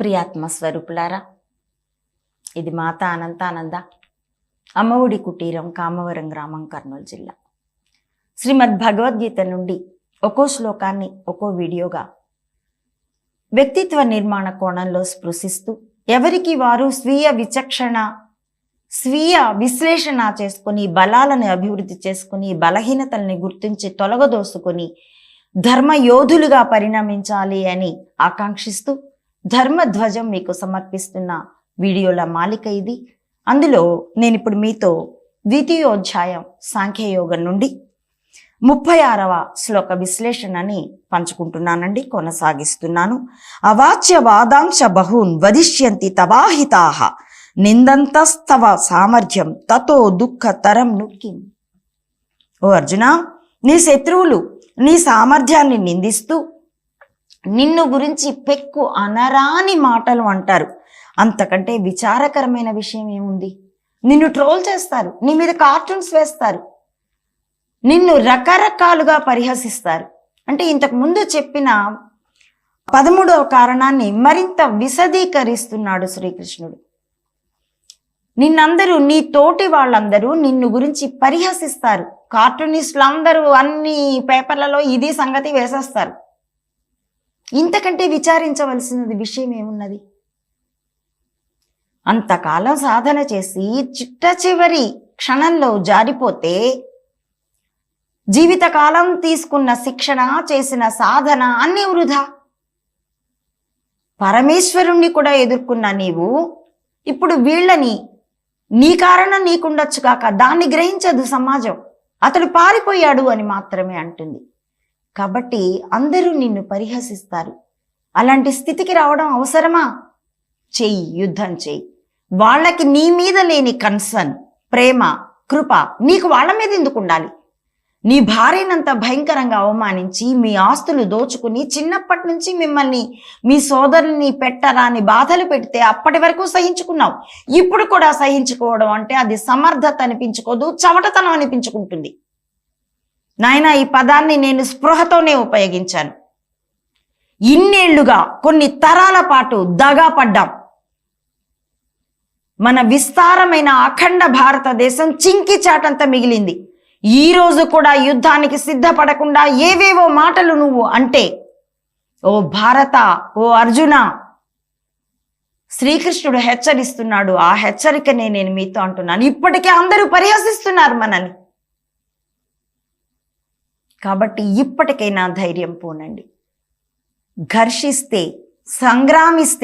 ప్రియాత్మ స్వరూపులారా. ఇది మాత అనంతానంద అమ్మఒడి కుటీరం కామవరం గ్రామం కర్నూలు జిల్లా. శ్రీమద్ భగవద్గీత నుండి ఒక్కో శ్లోకాన్ని ఒక్కో వీడియోగా వ్యక్తిత్వ నిర్మాణ కోణంలో స్పృశిస్తూ ఎవరికి వారు స్వీయ విచక్షణ స్వీయ విశ్లేషణ చేసుకుని బలాలను అభివృద్ధి చేసుకుని బలహీనతల్ని గుర్తించి తొలగదోసుకొని ధర్మ యోధులుగా పరిణమించాలి అని ఆకాంక్షిస్తూ ధర్మధ్వజం మీకు సమర్పిస్తున్న వీడియోల మాలిక ఇది. అందులో నేను ఇప్పుడు మీతో ద్వితీయోధ్యాయం సాంఖ్యయోగం నుండి ముప్పై ఆరవ శ్లోక విశ్లేషణని పంచుకుంటున్నానండి కొనసాగిస్తున్నాను. అవాచ్య వాదాంశ బహూన్ వదిష్యంతి తవాహితాహ నిందంతస్తవ సామర్థ్యం తతో దుఃఖ తరం నుక్కిం. ఓ అర్జున నీ శత్రువులు నీ సామర్థ్యాన్ని నిందిస్తూ నిన్ను గురించి పెక్కు అనరాని మాటలు అంటారు. అంతకంటే విచారకరమైన విషయం ఏముంది? నిన్ను ట్రోల్ చేస్తారు. నీ మీద కార్టూన్స్ వేస్తారు. నిన్ను రకరకాలుగా పరిహసిస్తారు. అంటే ఇంతకు ముందు చెప్పిన పదమూడవ కారణాన్ని మరింత విశదీకరిస్తున్నాడు శ్రీకృష్ణుడు. నిన్నందరూ నీ తోటి వాళ్ళందరూ నిన్ను గురించి పరిహసిస్తారు. కార్టూనిస్టులు అందరూ అన్ని పేపర్లలో ఇది సంగతి వేసేస్తారు. ఇంతకంటే విచారించవలసినది విషయం ఏమున్నది? అంతకాలం సాధన చేసి చిట్ట చివరి క్షణంలో జారిపోతే జీవితకాలం తీసుకున్న శిక్షణ చేసిన సాధన అన్ని వృధా. పరమేశ్వరుణ్ణి కూడా ఎదుర్కొన్న నీవు ఇప్పుడు వీళ్ళని నీ కారణం నీకుండొచ్చు కాక దాన్ని గ్రహించదు సమాజం. అతడు పారిపోయాడు అని మాత్రమే అంటుంది. కాబట్టి అందరూ నిన్ను పరిహసిస్తారు. అలాంటి స్థితికి రావడం అవసరమా? చెయ్యి యుద్ధం చెయ్యి. వాళ్ళకి నీ మీద లేని కన్సర్న్ ప్రేమ కృప నీకు వాళ్ళ మీద ఎందుకు ఉండాలి? నీ భార్యనంత భయంకరంగా అవమానించి మీ ఆస్తులు దోచుకుని చిన్నప్పటి నుంచి మిమ్మల్ని మీ సోదరుని పెట్టరాని బాధలు పెడితే అప్పటి వరకు సహించుకున్నావు. ఇప్పుడు కూడా సహించుకోవడం అంటే అది సమర్థత అనిపించుకోదు చవటతనం అనిపించుకుంటుంది. నాయన ఈ పదాన్ని నేను స్పృహతోనే ఉపయోగించాను. ఇన్నేళ్ళుగా కొన్ని తరాల పాటు దగా పడ్డాం. మన విస్తారమైన అఖండ భారతదేశం చింకి చాటంత మిగిలింది. ఈ రోజు కూడా యుద్ధానికి సిద్ధపడకుండా ఏవేవో మాటలు నువ్వు అంటే ఓ భారత ఓ అర్జున శ్రీకృష్ణుడు హెచ్చరిస్తున్నాడు. ఆ హెచ్చరికనే నేను మీతో అంటున్నాను. ఇప్పటికే అందరూ పరిహసిస్తున్నారు మనల్ని. కాబట్టి ఇప్పటికైనా ధైర్యం పోనండి. ఘర్షిస్తే సంగ్రామిస్తే